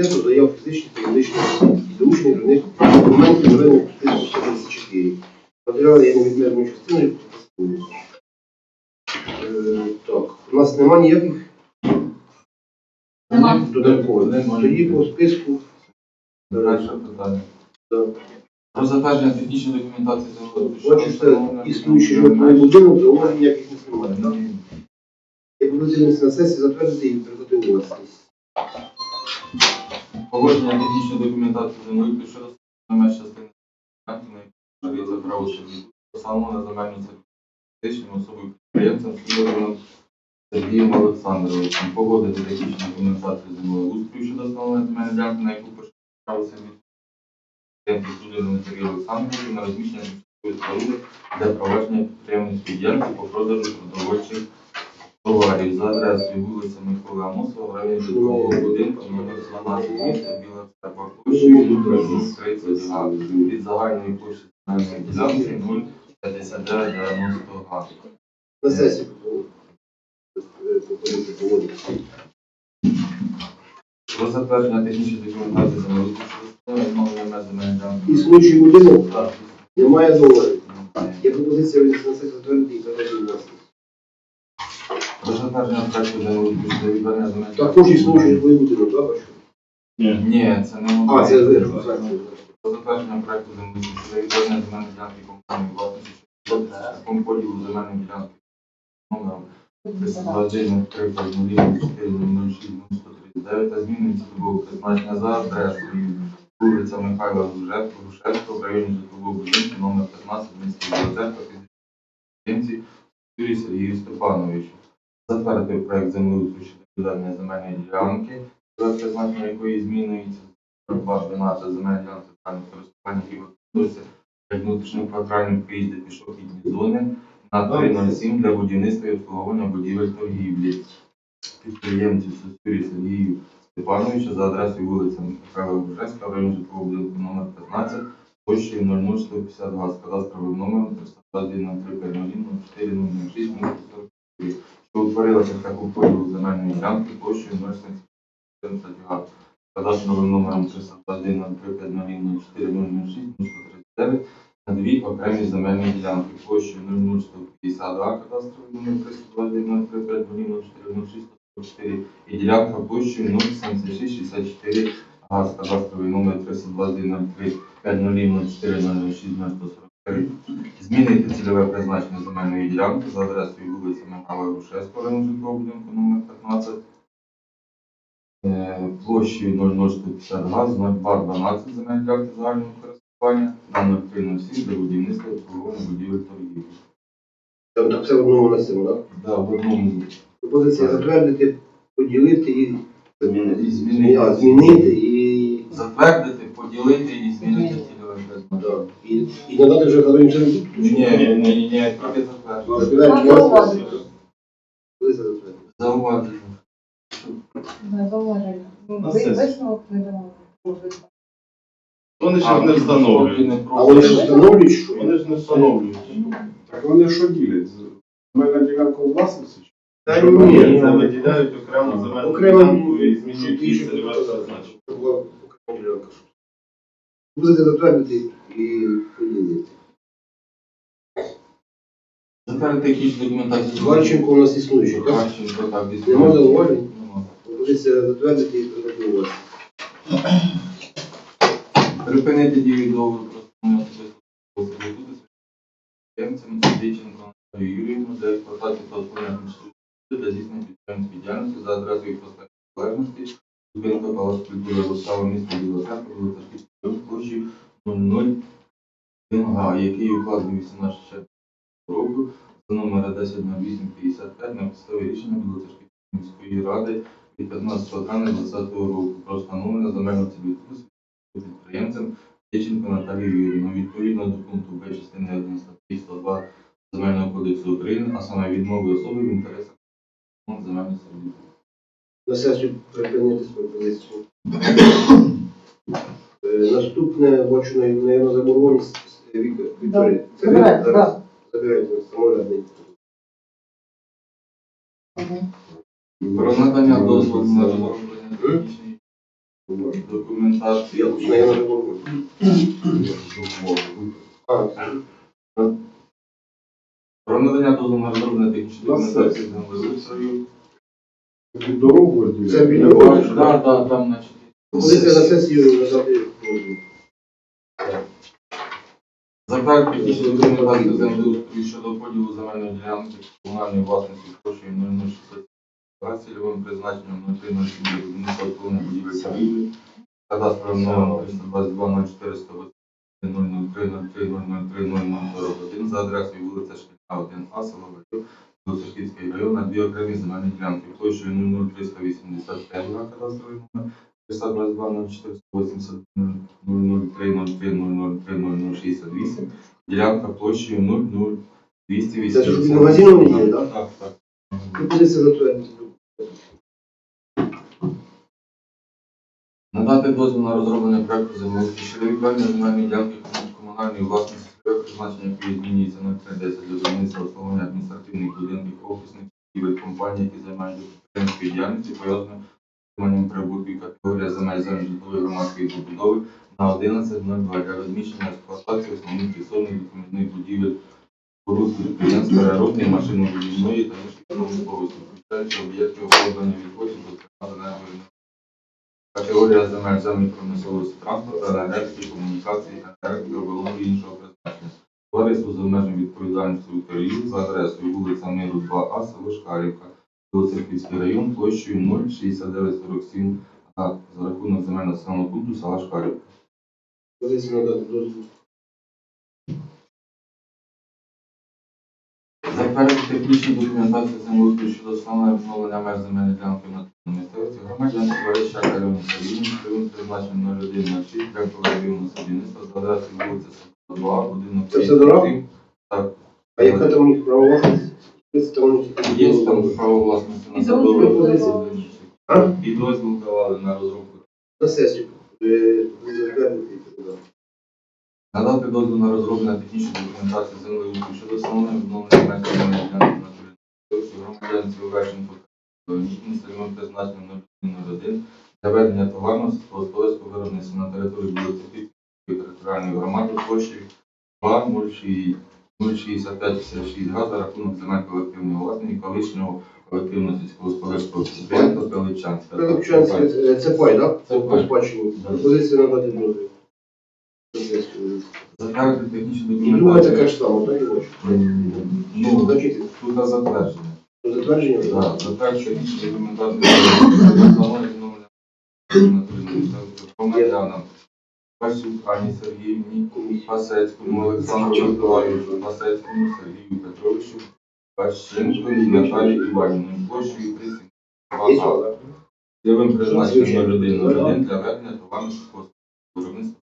комітету заяв фізичних та юридичних осіб і долучених до них документів списку 134. Матеріали є невідмірною частиною. Е, Так, у нас немає ніяких Нема. додаткових. Немає. Тоді по списку. Перше питання. Так. Про затвердження технічної документації землеустрою. Бачу, що існуючий житловий будинок, зауважень ніяких не немає. так? Я буду звернутися на сесії, затвердити і приготувати у власність. Погодження технічної документації землеустрою щодо встановлення частини ділянки, якій за право собі поставлено на земельну фізичним особою підприємцем Сидоровим Сергієм Олександровичем. Погодити технічну документацію землеустрою щодо встановлення земельної ділянки, на яку пише право підприємцем Сидоровим Сергієм Олександровичем на розміщення споруди для провадження підприємницької діяльності по продажу продовольчих товарів за адресою вулиця Миколи Амосова в районі житлового будинку номер 12 міста Біла Церква площею 30 га від загальної площі земельної ділянки 0,5990 га. На сесії. Про затвердження технічної документації земельної ділянки. Існуючий будинок Так, немає зауважень. Є пропозиція на сесію затвердити і передати власність. Про затвердження проекту відведення земельної Також існуючий житловий будинок, так? бачу? Ні, це не А, це можна. ви. Про затвердження проекту відведення земельної ділянки комунальної власності шляхом поділу земельної ділянки номером 321 300 та зміни цільового призначення за адресою вулиця Михайла Грушевського, Грушевського в районі житлового будинку номер 15 в місті Білоцерква підприємці Юрій Сергію Степановичу. Затвердити проект землеустрою щодо відведення земельної ділянки, призначення якої змінюється з 212 земельної ділянки соціального користування і використовується як внутрішньоквартальні проїзди пішохідні зони на 307 для будівництва і обслуговування будівель торгівлі підприємців Сосюрі Сергію Степановича за адресою вулиця Михайла Бужевська, в районі житлового будинку номер 15, площею 00152 з кадастровим номером 321 що утворилася шляхом поділу земельної ділянки площею 070 га з кадастровим номером 321 039 на дві окремі земельні ділянки. Площею 00152 кадастровий номер 321 035 і ділянка площею 07664 газ кадастровий номер 321 03004 Змінити цільове призначення земельної ділянки за адресою вулиці Михайла Грушевського, району житлового будинку номер 15, е, площею 00150 газ, 0212 земельної ділянки загального користування на 0307 для будівництва обслуговування будівель торгівлі. Так все в одному на цьому, так? В одному Пропозиція затвердити, поділити і змінити, змінити, і, затвердити, поділити і змінити. Да, і, і надати вже Галині Чернігівську. Ні, ні, ні, ні, тільки Ну, власність. Пропозиція затвердити. Зауваження. Ви сесію. висновок не давали. Вони А, ще не встановлюють. не А вони ж встановлюють, що Вони ж не встановлюють. Так вони що ділять? Земельна ділянка у власності? чи? Та Ні, це виділяють окремо земельну Окремо ділянку і змінюють її цільове призначення. Це була окрема ділянка. Пропозиція затвердити і поділити. Затвердити якісь документації. Зварченко у нас існуючий, так? Харченко, так, десь. Нема зауважень? Нема. Пропозиція затвердити і власність. Припинити дію договору про встановлення особистого сервітуту з підприємцем Диченко Наталією Юріївну для експлуатації та обслуговування тимчасової для здійснення підприємської діяльності за адресою проспекту Залежності, Зубинка Палац культури Востава міста Білоцерква, Білоцерківської площі 00 га, який укладений 18 червня року за номера 100855 на підставі рішення Білоцерківської міської ради від 15 травня 2020 року про встановлення земельного цілітусу підприємцем Дяченко Наталією Юріївну відповідно до пункту Б частини 1 статті 102 Земельного кодексу України, а саме відмови особи в інтересах земельних сервітутів. На сесію припинити свою позицію. Наступне, бачу, наверное, заборгованість Вікторії. Це ви зараз так. забираєте самоврядний. Про надання дозволу на розроблення технічної Документація. Я на. А, Про надання дозволу на розроблення технічної документації сесії. землеустрою. Дорогу. Це дороги? бачу. Да, да, там, значить. Позиція на сесію Затвердити щодо поділу земельної ділянки комунальної власності площею 0060 за цільовим призначенням кадастровим номером 322 0400 003 за адресою вулиця Шкільна, 1А, село район, на дві окремі земельні ділянки площею 00385 га кадастровий номер 322 0480 003 03 003 0068, ділянка площею 00280. Це ж магазином є, так? Так, так. Пропозиція затвердити. Надати дозвіл на розроблення проекту землеустрою щодо відведення земельної ділянки комунальної власності цільове призначення, якої змінюється на 310 для будівництва обслуговування адміністративних будинків, офісних будівель компаній, які займаються підприємською діяльністю, пов'язаною прибутку категорія земель земель житлової громадської побудови на 11.02 для розміщення експлуатації основних підсобних допоміжних будівель споруд підприємств переробної машинобудівної та інших промисловості, включаючи об'єкти охоплення відходів до енергії Категорія земель землі промисловості транспорту, енергетики, комунікації, енергетики, оболону іншого призначення. Товариство з обмеженою відповідальністю Україні за адресою вулиця Миру 2А, село Шкарівка, Білоцерківський район, площею 06947 а за рахунок земельного населеного пункту села Шкарівка. Позиція надати дозвіл. Затвердити технічну документацію землеустрою щодо встановлення відновлення меж земельної ділянки на місцевості громадян Товариша Кальоні Савіні, Кривим призначенням 0106 для колективного садівництва за адресою вулиця Сокола 2, будинок Це все дорога? Так. А яка там у них право Є там право власності на. А? І дозвіл давали на розробку. на сесію. Надати дозвіл на розроблення технічної документації землеустрою щодо встановлення відновлення земельної ділянки на території громадянці Оверченко місцевим призначенням 01 для ведення товарного сільськогосподарського виробництва на території Білоцерківської територіальної громади площею 06556 га за рахунок земель колективної власності колишнього колективного сільськогосподарського підприємства Пеличанська. Пилипчанське, е, це пай, так? Це пай. спадщині. Да. Пропозиція надати дозвіл. На. Затвердити технічну І друга така ж сама, так і ось. М, Ну, Значить, тут затвердження. затвердження? Затвердження технічної документації встановлення відновлення громадянам Пасюк Ані Сергіївні, Пасецькому Олександру Миколаївичу, Пасецькому Сергію Петровичу, Пащенко і Наталії Іванівні, площею 3 Є цього, так? Цільовим призначенням один для ведення товарного сільськогосподарського виробництва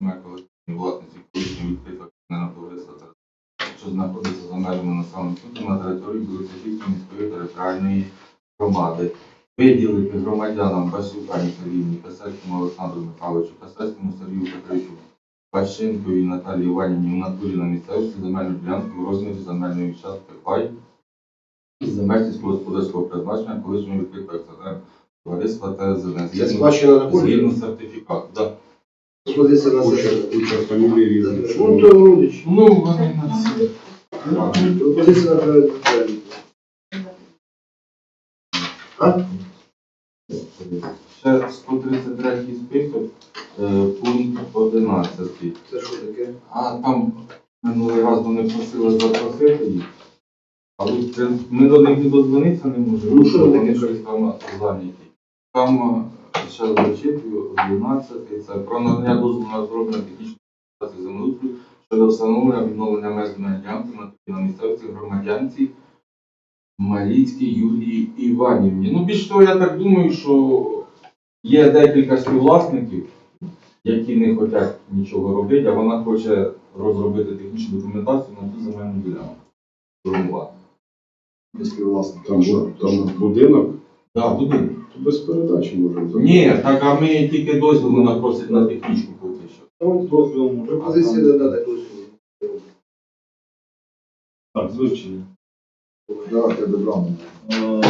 на колективній власності колишнього відкритого акціонерного товариства що знаходиться за межами населеного пункту на території Білоцерківської міської територіальної громади. Виділити громадянам Басюкані Сергіївні, Касецькому Олександру Михайловичу, Касецькому Сергію Петровичу, Пащенкові Наталії Іванівні в натурі на місцевості земельну ділянку в розмірі земельної частки пай із земель сільськогосподарського призначення колишнього відкритого акціонерного товариства та Це згідно, на сертифікату. Да. Пропозиція на різних. Ну, то родич. Ну, вони на всі. Пропозиція на затвердити. Ще 133 список, е, пункт 11. Це що таке? А там минулий раз вони просили запросити їх. Але це, ми до них не додзвонитися не можемо, Ну, що бо таке? вони щось там зайняті. Там е, ще зачитую, 12 це про надання дозволу на розроблення технічної документації землеустрою щодо встановлення відновлення меж земельної ділянки на, на місцевості громадянці Маліцькій Юлії Іванівні. Ну, більш того, я так думаю, що є декілька співвласників, які не хочуть нічого робити, а вона хоче розробити технічну документацію на ту земельну ділянку. Формувати. Власне там, бу- там будинок, Так, буде. то без передачі можемо зробити. Ні, так а ми тільки дозвіл вона просить на технічку поки що. Там Дозвіл може. Пропозиція надати дозвіл. Так, звичайно. Давайте добро. Е,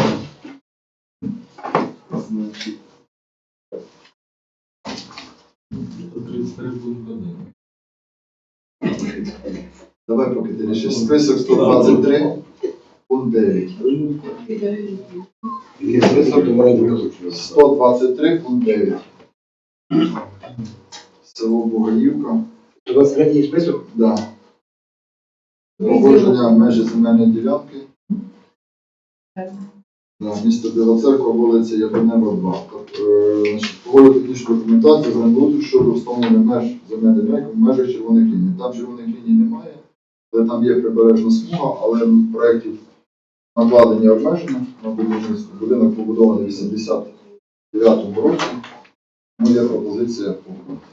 Значить, 133 пункт 1. Давай поки ти рішиш. Список 123, пункт 9. Список 123, пункт 9. Село Бугаївка. Вас середній список? Да. Погодження межі земельної ділянки. Місто Біла Церква, вулиця Яблонева 2. Тобто, е, значить, Погодити технічну документацію землеустрою щодо встановлення меж земельної ділянки в межах червоних ліній. Там червоних ліній немає, але там є прибережна смуга, але в проєкті накладені обмеження на будівництво. Будинок побудований в 89 році. Моя пропозиція погодити.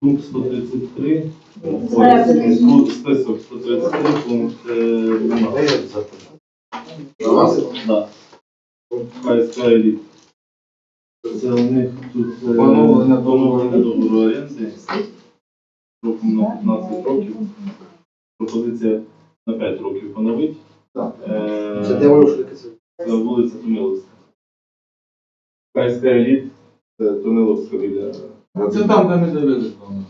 Пункт 133. Звернення. Ой, Список 133, пункт е, 12. Да. КСК «Еліт». Це у них тут е, Поновлення поновлення договору оренди строком на 15 років. Пропозиція на 5 років поновить. Так. Е, Це де таке? Це Це вулиця Томиловська. КСК «Еліт», це Томиловська біля. Це там, де ми дивилися. там.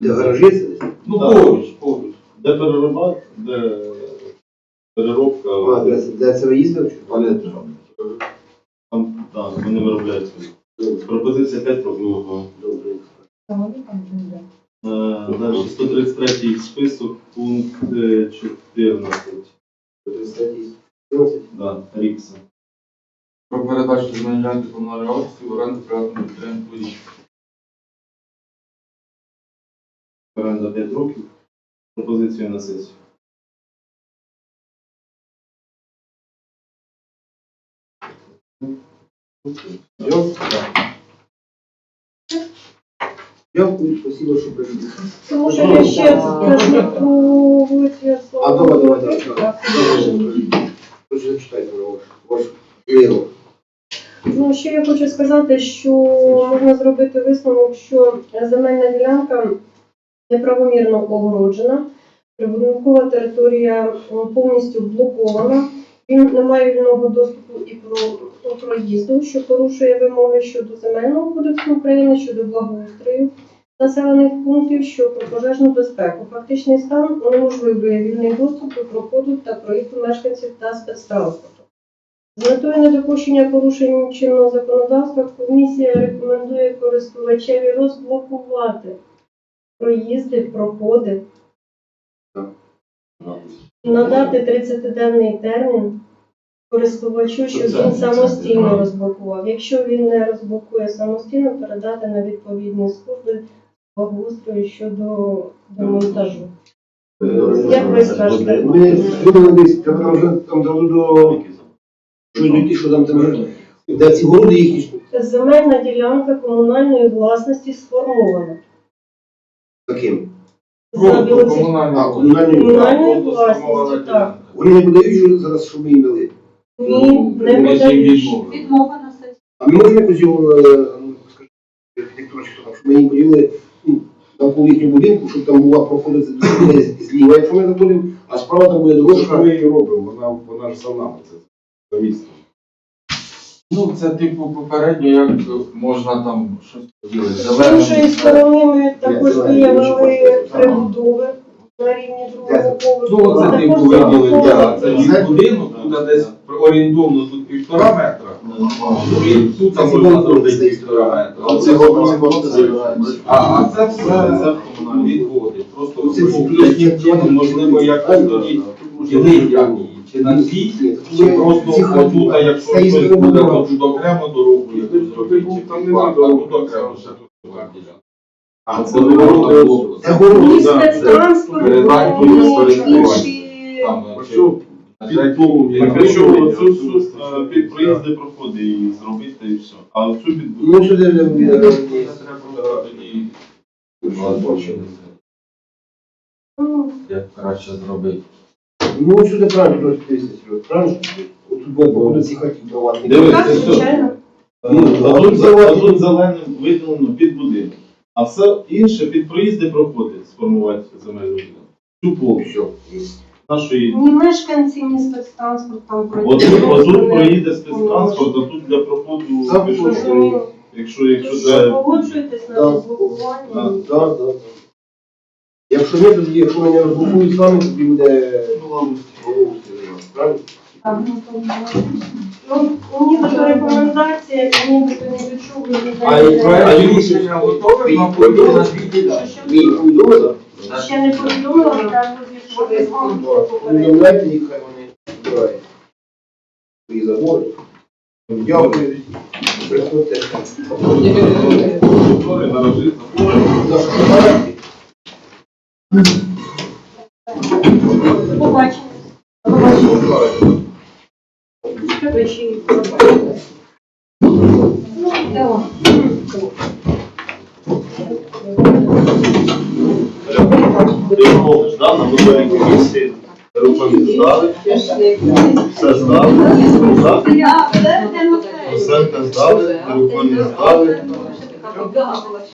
Де гаражі? Ну, поруч, поруч. Де переробат, де переробка, А, де, де це ви їздили? чи? Палет. там так, вони виробляють. Пропозиція 5 років. Добре. Буде. Е, Далі 133 список, пункт е, 14. 33. 14. Да, Рікса. Про передачу земельної ділянки комунальної власності в оренду приватному підприємству «Річ». Оренда 5 років. Пропозицію на сесію. Спасибо, що прийшли. Тому що я ще скажу про вулицю Ярослава. А, давай, давай, давай, давай. Тож зачитайте ваш, ваш вирок. Ну, ще я хочу сказати, що можна зробити висновок, що земельна ділянка неправомірно огороджена, прибудинкова територія повністю блокована, він не має вільного доступу і про і проїзду, що порушує вимоги щодо земельного кодексу України, щодо благоустрою населених пунктів, що про пожежну безпеку. Фактичний стан унеможливлює вільний доступ до проходу та проїзду мешканців та спецтранспорту. З метою недопущення порушень чинного законодавства комісія рекомендує користувачеві розблокувати проїзди, проходи, надати 30-денний термін користувачу, щоб він самостійно розблокував. Якщо він не розблокує самостійно, передати на відповідні служби благоустрою щодо демонтажу. Як ви скажете? Ми зробили десь, там вже там до щось дійти, що там там вже. Де ці городи їхні Земельна ділянка комунальної власності сформована. Таким. За Просто А, комунальні Комунальної власності, так. Вони не подають що зараз, щоб ми їм дали. Ні, не Ми їм подають. відмовили. Відмова на сесію. А ми можемо якось його, е, ну, скажімо, архітектура чи хто там, щоб ми їм поділили ну, навколо їхнього будинку, щоб там була проходити зліва, якщо ми заходимо, а справа там буде Що дорожка. ми її робимо? Вона, вона ж за нами, це за містом. Ну, це типу попередньо, як можна там щось поділити. З іншої сторони ми також виявили прибудови на рівні другого Ну, це типу виділення. Це від будинку, тут десь орієнтовно тут півтора метра. І тут там можна зробити півтора метра. А Це. А, а це все це відводить. Просто ну, можливо, якось тоді ділить як на чи просто отут, а якщо хтось буде, тут окремо дорогу якусь зробити, а тут окремо ще тут була ділянка. А Це на під всю е, під проїзди проходи і зробити і все. А цю під Ну, треба тоді як краще зробити. Ну, сюди правильно, тут 30 років. Правильно? Буде походу ці хаті приватні. Дивись, Так, це все. звичайно. Ну, а тут, за- а тут зеленим виділено під будинок. А все інше під проїзди проходить сформувати земельну ділянку. Цю повністю. нашої. Ні мешканці, ні спецтранспорт там От, проїде. от тут проїде спецтранспорт, а тут для проходу Так, пішоходів. Розумію. Якщо, якщо Що це погоджуєтесь на Да. розблокування? Да. Так, так. Якщо ні, тоді, якщо мене розблокують самі, тоді буде правильно? Так. Ну, нібито рекомендація, і нібито ні до чого не А і проект рішення готове, повідомив? буде на дві. Мій повідомили? Ще не повідомила, з вами, що попередньо. Повідомляйте їх, хай вони збирають свої забори. Дякую. Приходьте. Готові наражити забори. За фотографії. До побачення. До побачення. Тебе ще й побачення. Ну, йдемо. Ти да, на виборі комісії руками здали, все здали, так? Все здали, руками здали.